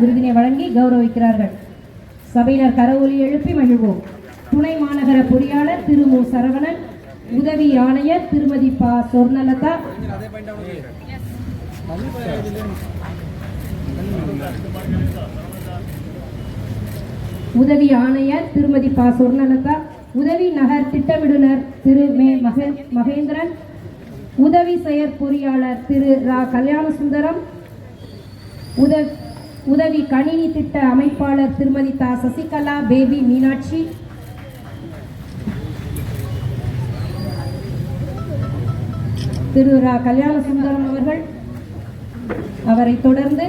விருதினை வழங்கி கௌரவிக்கிறார்கள். சபையினர் கரவொலி எழுப்பி மகிழ்வோம். துணை மாநகர பொறியாளர் திரு மு. சரவணன் உதவி ஆணையர் திருமதி பா. சொர்ணலதா. உதவி ஆணையர் திருமதி பா. சொர்ணலதா. உதவி நகர் திட்டமிடுனர் திரு. மே. மகே- மகேந்திரன். உதவி செயற் பொறியாளர் திரு. ரா. கல்யாணசுந்தரம். உத உதவி உதவி கணினி திட்ட அமைப்பாளர் திருமதி தா சசிகலா பேபி மீனாட்சி. திரு ரா கல்யாணசுந்தரம் அவர்கள் அவரை தொடர்ந்து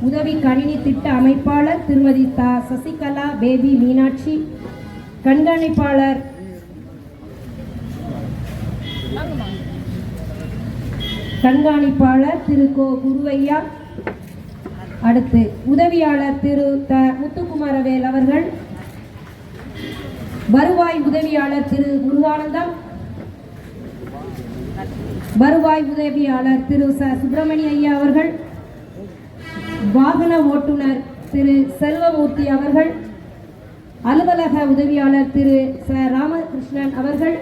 உதவி கணினி திட்ட அமைப்பாளர் திருமதி தா சசிகலா பேபி மீனாட்சி கண்காணிப்பாளர் கண்காணிப்பாளர் திரு கோ குருவையா அடுத்து உதவியாளர் திரு த முத்துக்குமாரவேல் அவர்கள். வருவாய் உதவியாளர் திரு முருகானந்தம் வருவாய் உதவியாளர் திரு ச சுப்பிரமணிய ஐயா அவர்கள். வாகன ஓட்டுநர் திரு செல்வமூர்த்தி அவர்கள். அலுவலக உதவியாளர் திரு ச ராமகிருஷ்ணன் அவர்கள்.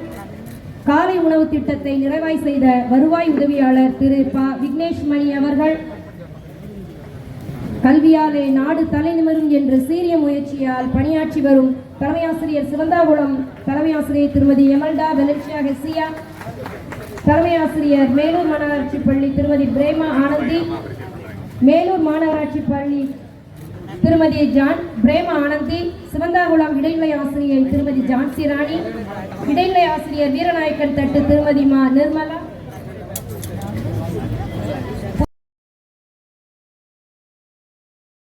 காலை உணவு திட்டத்தை நிறைவாய் செய்த வருவாய் உதவியாளர் திரு ப விக்னேஷ் மணி அவர்கள். கல்வியாலே நாடு தலைநிமிரும் என்ற சீரிய முயற்சியால் பணியாற்றி வரும் தலைமையாசிரியர் சிவந்தாகுளம் தலைமையாசிரியர் திருமதி எமல்டா வெலன்சியா ஹெசியா தலைமையாசிரியர் மேலூர் மாநகராட்சி பள்ளி திருமதி பிரேமா ஆனந்தி மேலூர் மாநகராட்சி பள்ளி திருமதி ஜான் பிரேமா ஆனந்தி சிவந்தாகுளம் இடைநிலை ஆசிரியர் திருமதி ஜான்சி ராணி இடைநிலை ஆசிரியர் வீரநாயக்கன் தட்டு திருமதி மா நிர்மலா